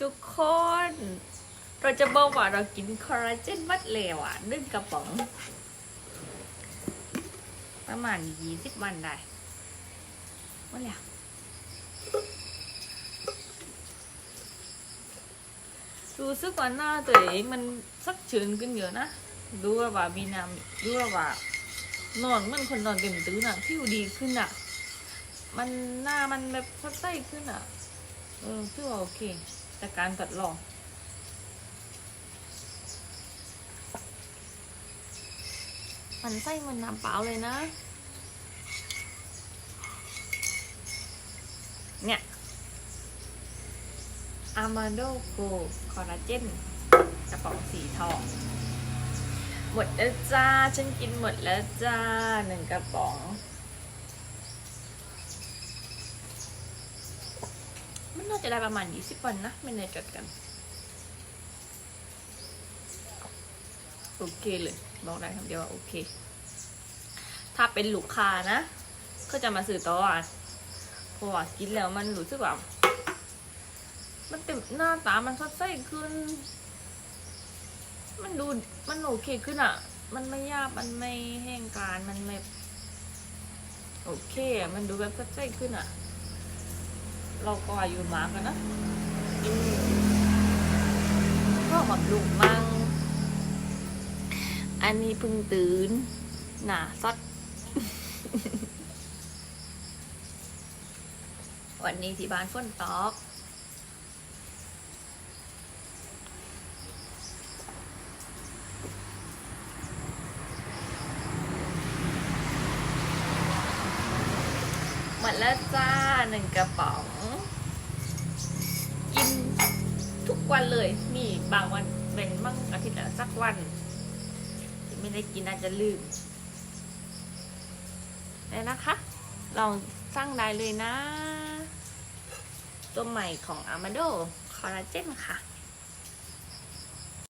ทุกคน เราจะบอกว่าเรากินคอลลาเจนมัดแล้วอะนึ่งกระป๋อง ประมาณยี่สิบวันได้ว่าแล้วรู้สึกว่าหน้าตัวเองมันสักชื้นขึ้นเยอะนะ ดูว่าวีน้ำดูว่านอนมันคนนอนเต็มตื้อน่ะผิวดีขึ้นอะ มันหน้ามันแบบสดใสขึ้นอะ เออพี่ว่าโอเค จากการตัดหลอกมันไส้มันน้ำเปล่าเลยนะ เนี่ยอามาโดโกคอลลาเจนกระป๋องสีทอง หมดแล้วจ้า ฉันกินหมดแล้วจ้าหนึ่งกระป๋อง น่าจะได้ประมาณ 20 วันนะ ไม่แน่จดกัน โอเคเลย บอกได้คำเดียวว่าโอเค ถ้าเป็นลูกค้านะ ก็จะมาซื้อต่ออะเพราะว่ากินแล้วมันรู้สึกว่ามันเต็มหน้าตามันสดใสขึ้น มันดูมันโอเคขึ้นอะ มันไม่ยากมันไม่แห้งกรานมันไม่ โอเคอะมันดูแบบสดใสขึ้นอะ ราก็อายุมากแล้วนะกินพ่อกับลุกมั่ง อันนี้เพิ่งตื่น หนาซดวันนี้ที่บ้านฝนตก หมดแล้วจ้าหนึ่งกระป๋อง กินทุกวันเลย มีบางวันเป็นมั่งอาทิตย์ละสักวัน ที่ไม่ได้กินอาจจะลืมเลยนะคะ ลองสร้างได้เลยนะ ตัวใหม่ของ a m a d o คอลลาเจนค่ะ